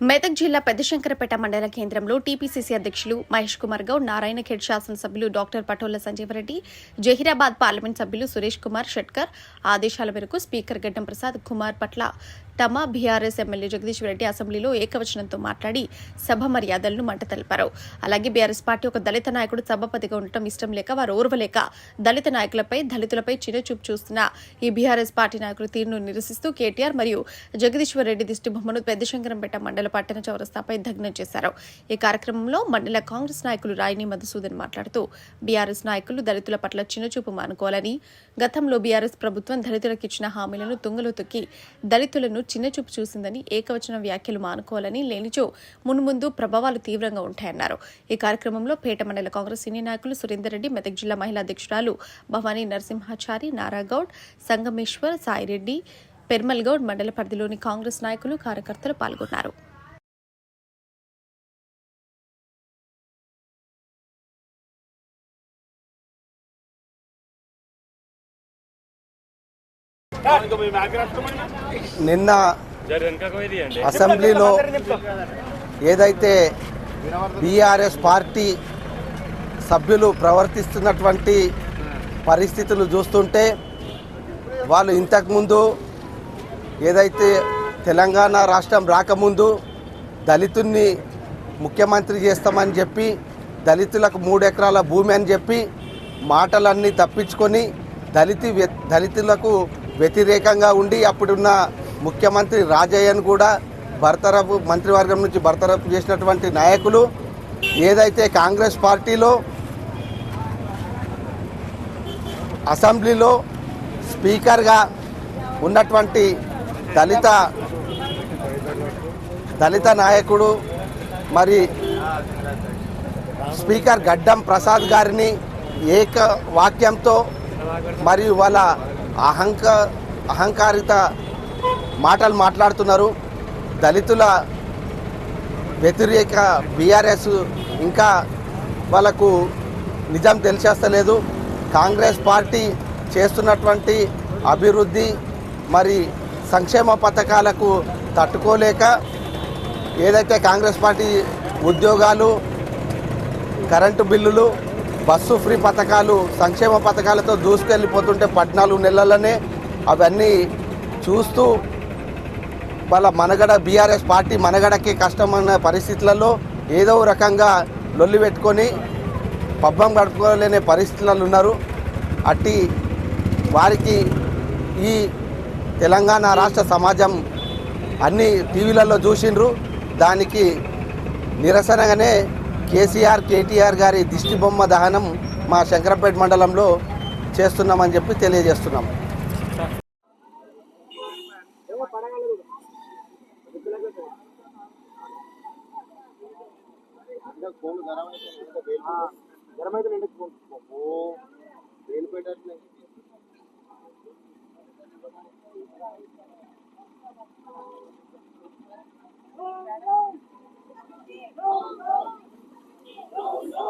మెదక్ జిల్లా పెద్దశంకరపేట మండల కేంద్రంలో టీపీసీసీ అధ్యక్షులు మహేష్ కుమార్ గౌడ్ నారాయణఖేడ్ శాసనసభ్యులు డాక్టర్ పటోల సంజీవరెడ్డి జహీరాబాద్ పార్లమెంట్ సభ్యులు సురేష్ కుమార్ షట్కర్ ఆదేశాల మేరకు స్పీకర్ గడ్డం ప్రసాద్ కుమార్ పట్ల తమ బీఆర్ఎస్ ఎమ్మెల్యే జగదీశ్వర రెడ్డి అసెంబ్లీలో ఏకవచనంతో మాట్లాడి సభ మర్యాదలను మంట తెలిపారు. అలాగే బీఆర్ఎస్ పార్టీ ఒక దళిత నాయకుడు సభాపతిగా ఉండటం ఇష్టం లేక వారు ఓర్వలేక దళిత నాయకులపై దళితులపై చిన్నచూపు చూస్తున్న ఈ బీఆర్ఎస్ పార్టీ నాయకుల తీరును నిరసిస్తూ కేటీఆర్ మరియు జగదీశ్వర్ రెడ్డి దిష్టి బొమ్మను పెద్దశంకరంపేట మండల పట్టణ చౌరస్తాపై దగ్నం చేశారు. ఈ కార్యక్రమంలో మండల కాంగ్రెస్ నాయకులు రాయిని మధుసూదన్ మాట్లాడుతూ బీఆర్ఎస్ నాయకులు దళితుల పట్ల చిన్నచూపు మానుకోవాలని గతంలో బీఆర్ఎస్ ప్రభుత్వం దళితులకు ఇచ్చిన హామీలను తుంగలో తొక్కి దళితులను చిన్న చూపు చూసిందని ఏకవచన వ్యాఖ్యలు మానుకోవాలని లేనిచో మున్ముందు ప్రభావాలు తీవ్రంగా ఉంటాయన్నారు. ఈ కార్యక్రమంలో పేట మండల కాంగ్రెస్ సీనియర్ నాయకులు సురేందర్ రెడ్డి మెదక్ జిల్లా మహిళా అధ్యక్షురాలు భవానీ నరసింహాచారి నారాగౌడ్ సంగమేశ్వర్ సాయిరెడ్డి పెర్మల్గౌడ్ మండల పరిధిలోని కాంగ్రెస్ నాయకులు కార్యకర్తలు పాల్గొన్నారు. నిన్న అసెంబ్లీలో ఏదైతే బీఆర్ఎస్ పార్టీ సభ్యులు ప్రవర్తిస్తున్నటువంటి పరిస్థితులు చూస్తుంటే వాళ్ళు ఇంతకుముందు ఏదైతే తెలంగాణ రాష్ట్రం రాకముందు దళితుల్ని ముఖ్యమంత్రి చేస్తామని చెప్పి దళితులకు మూడు ఎకరాల భూమి అని చెప్పి మాటలన్నీ తప్పించుకొని దళిత దళితులకు వ్యతిరేకంగా ఉండి అప్పుడున్న ముఖ్యమంత్రి రాజయ్యను కూడా భర్తరపు మంత్రివర్గం నుంచి భర్తరపు చేసినటువంటి నాయకులు ఏదైతే కాంగ్రెస్ పార్టీలో అసెంబ్లీలో స్పీకర్గా ఉన్నటువంటి దళిత దళిత నాయకుడు మరి స్పీకర్ గడ్డం ప్రసాద్ గారిని ఏక వాక్యంతో మరియు వాళ్ళ అహంక అహంకారిత మాటలు మాట్లాడుతున్నారు. దళితుల వ్యతిరేక బీఆర్ఎస్ ఇంకా వాళ్ళకు నిజం తెలిసేస్తలేదు. కాంగ్రెస్ పార్టీ చేస్తున్నటువంటి అభివృద్ధి మరి సంక్షేమ పథకాలకు తట్టుకోలేక ఏదైతే కాంగ్రెస్ పార్టీ ఉద్యోగాలు కరెంటు బిల్లులు బస్సు ఫ్రీ పథకాలు సంక్షేమ పథకాలతో దూసుకెళ్ళిపోతుంటే పద్నాలుగు నెలలనే అవన్నీ చూస్తూ వాళ్ళ మనగడ బీఆర్ఎస్ పార్టీ మనగడకి కష్టమైన పరిస్థితులలో ఏదో రకంగా లొల్లి పెట్టుకొని పబ్బం గడుపుకోలేని పరిస్థితులలో ఉన్నారు. అట్టి వారికి ఈ తెలంగాణ రాష్ట్ర సమాజం అన్ని టీవీలలో చూసిండ్రు. దానికి నిరసనగానే కేసీఆర్ కేటీఆర్ గారి దిష్టి బొమ్మ దహనం మా శంకరపేట మండలంలో చేస్తున్నామని చెప్పి తెలియజేస్తున్నాం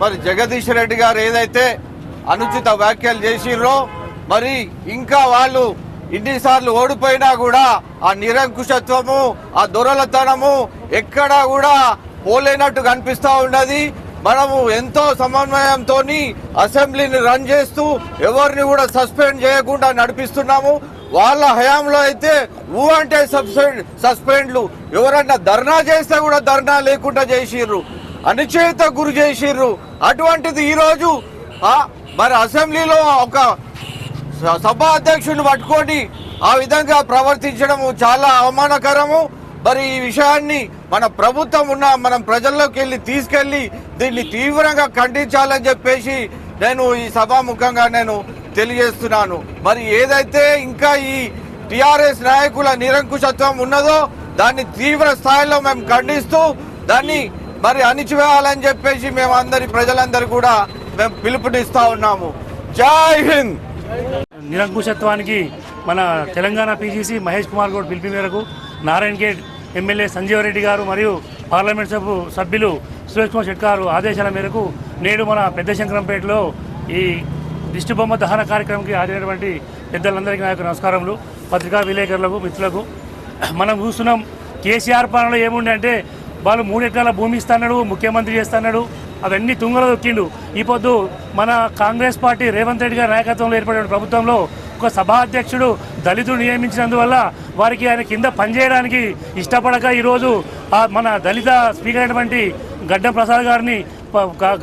మరి జగదీష్ రెడ్డి గారు ఏదైతే అనుచిత వ్యాఖ్యలు చేసిర్రో మరి ఇంకా వాళ్ళు ఇన్నిసార్లు ఓడిపోయినా కూడా ఆ నిరంకుశత్వము ఆ దొరలతనము ఎక్కడా కూడా పోలేనట్టు కనిపిస్తా ఉన్నది. మనము ఎంతో సమన్వయంతో అసెంబ్లీని రన్ చేస్తూ ఎవరిని కూడా సస్పెండ్ చేయకుండా నడిపిస్తున్నాము. వాళ్ళ హయాంలో అయితే ఊ అంటే సస్పెండ్ సస్పెండ్లు. ఎవరన్నా ధర్నా చేస్తే కూడా ధర్నా లేకుండా చేసిర్రు. అనిచేత గురి చేసిర్రు. అటువంటిది ఈరోజు మరి అసెంబ్లీలో ఒక స- సభా అధ్యక్షుడిని పట్టుకొని ఆ విధంగా ప్రవర్తించడము చాలా అవమానకరము. మరి ఈ విషయాన్ని మన ప్రభుత్వం ఉన్న మనం ప్రజల్లోకి వెళ్ళి తీసుకెళ్ళి దీన్ని తీవ్రంగా ఖండించాలని చెప్పేసి నేను ఈ సభాముఖంగా నేను తెలియజేస్తున్నాను. మరి ఏదైతే ఇంకా ఈ టిఆర్ఎస్ నాయకుల నిరంకుశత్వం ఉన్నదో దాన్ని తీవ్ర స్థాయిలో మేము ఖండిస్తూ దాన్ని మరి అణిచివేయాలని చెప్పేసి మేము అందరి ప్రజలందరూ కూడా మేము పిలుపునిస్తా ఉన్నాము. జై హింద్! నిరంకుశత్వానికి మన తెలంగాణ పీజీసీ మహేష్ కుమార్ గౌడ్ పిలిపి మేరకు నారాయణ గేట్ ఎమ్మెల్యే సంజీవరెడ్డి గారు మరియు పార్లమెంట్ సభ్యు సభ్యులు సురేష్ కుమార్ షెట్కారు ఆదేశాల మేరకు నేడు మన పెద్ద శంకరంపేటలో ఈ దిష్టిబొమ్మ దహన కార్యక్రమంకి హాజరైనటువంటి పెద్దలందరికీ నా యొక్క నమస్కారములు. పత్రికా విలేకరులకు మిత్రులకు. మనం చూస్తున్నాం కేసీఆర్ పాలనలో ఏముండే అంటే వాళ్ళు మూడు ఎకరాల భూమి ఇస్తాడు ముఖ్యమంత్రి చేస్తాడు అవన్నీ తుంగలో దొక్కిండు ఈ పొద్దు మన కాంగ్రెస్ పార్టీ రేవంత్ రెడ్డి గారి నాయకత్వంలో ఏర్పడిన ప్రభుత్వంలో ఒక సభాధ్యక్షుడు దళితుడు నియమించినందువల్ల వారికి ఆయన కింద పనిచేయడానికి ఇష్టపడక ఈరోజు మన దళిత స్పీకర్ అయినటువంటి గడ్డం ప్రసాద్ గారిని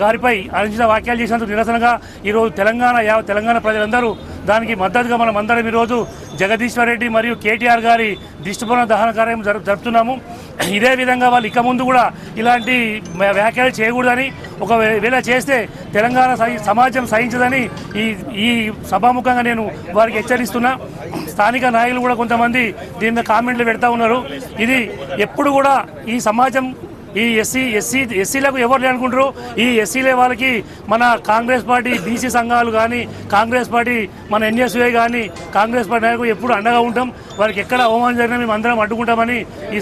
గారిపై అనుచిత వ్యాఖ్యలు చేసినందుకు నిరసనగా ఈరోజు తెలంగాణ యావ తెలంగాణ ప్రజలందరూ దానికి మద్దతుగా మనం అందరం ఈరోజు జగదీశ్వరరెడ్డి మరియు కేటీఆర్ గారి దిష్టిపోన దహన కార్యం జరుపుతున్నాము. ఇదే విధంగా వాళ్ళు ఇక ముందు కూడా ఇలాంటి వ్యాఖ్యలు చేయకూడదని ఒకవేళ చేస్తే తెలంగాణ సమాజం సహించదని ఈ ఈ సభాముఖంగా నేను వారికి హెచ్చరిస్తున్నా. స్థానిక నాయకులు కూడా కొంతమంది దీని మీద కామెంట్లు పెడతా ఉన్నారు. ఇది ఎప్పుడు కూడా ఈ సమాజం ఈ ఎస్సీ ఎస్సీ ఎస్సీలకు ఎవరు అనుకుంటారు? ఈ ఎస్సీలే వాళ్ళకి మన కాంగ్రెస్ పార్టీ బీసీ సంఘాలు కానీ కాంగ్రెస్ పార్టీ మన ఎన్ఎస్ఏ కానీ కాంగ్రెస్ పార్టీ నాయకులు ఎప్పుడు అండగా ఉంటాం. వారికి ఎక్కడ అవమానం జరిగినా మేము అందరం అడ్డుకుంటామని ఈ